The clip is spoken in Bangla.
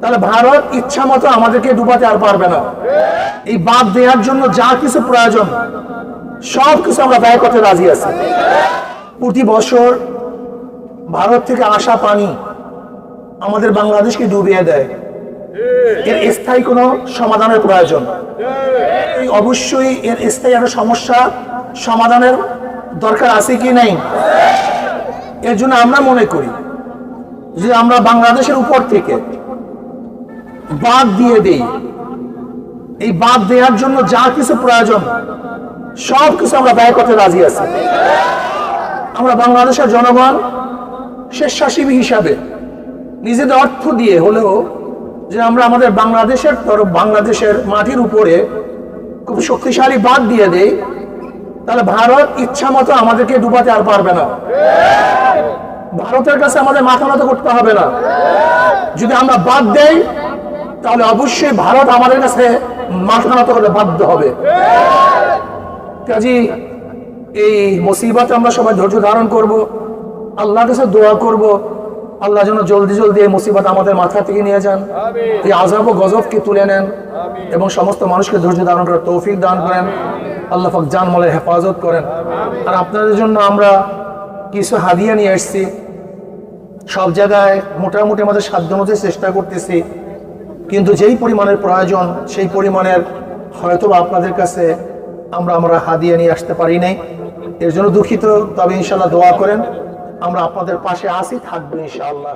তাহলে ভারত ইচ্ছা মতো আমাদেরকে ডুবাতে আর পারবে না। এই বাদ দেওয়ার জন্য যা কিছু প্রয়োজন, সব কিছু আমরা ব্যয় করতে রাজি আছি। প্রতি বছর ভারত থেকে আসা পানি আমাদের বাংলাদেশকে ডুবিয়ে দেয়। এর স্থায়ী কোনো সমাধানের প্রয়োজন। অবশ্যই এর স্থায়ী একটা সমস্যা সমাধানের দরকার আছে কি নাই? এর জন্য আমরা মনে করি যে আমরা বাংলাদেশের উপর থেকে বাদ দিয়ে দেই। এই বাদ দেওয়ার জন্য যা কিছু প্রয়োজন, সব কিছু আমরা ব্যয় করতে রাজি আছি। আমরা বাংলাদেশের জনগণ স্বেচ্ছাসেবী হিসাবে নিজেদের অর্থ দিয়ে হলেও যে আমরা আমাদের বাংলাদেশের তরফ, বাংলাদেশের মাটির উপরে খুব শক্তিশালী বাদ দিয়ে দেই, তাহলে ভারত ইচ্ছা মতো আমাদেরকে ডুবাতে আর পারবে না। ভারতের কাছে আমাদের মাথা মতো করতে হবে না। যদি আমরা বাদ দেই তাহলে অবশ্যই ভারত আমাদের কাছে মাথা নত করতে বাধ্য হবে। কাজী এই মুসিবত আমরা সবাই ধৈর্য ধারণ করব আল্লাহর কাছে দোয়া করব আল্লাহ যেন জলদি জলদি এই মুসিবত আমাদের মাথা থেকে নিয়ে যান এই আজাব ও গজবকে তুলে নেন এবং সমস্ত মানুষকে ধৈর্য ধারণ করার তৌফিক দান করেন আল্লাহ পাক জানমালের হেফাজত করেন। আর আপনাদের জন্য আমরা কিছু হাদিয়া নিয়ে এসেছি। সব জায়গায় মোটামুটি আমাদের সাধ্য মতো চেষ্টা করতেছি। কিন্তু যেই পরিমাণের প্রয়োজন, সেই পরিমাণের হয়তো আপনাদের কাছে আমরা আমরা হাদিয়ে নিয়ে আসতে পারি নাই। এর জন্য দুঃখিত, তবে ইনশাল্লাহ দোয়া করেন। আমরা আপনাদের পাশে আসি থাকব ইনশাআল্লাহ।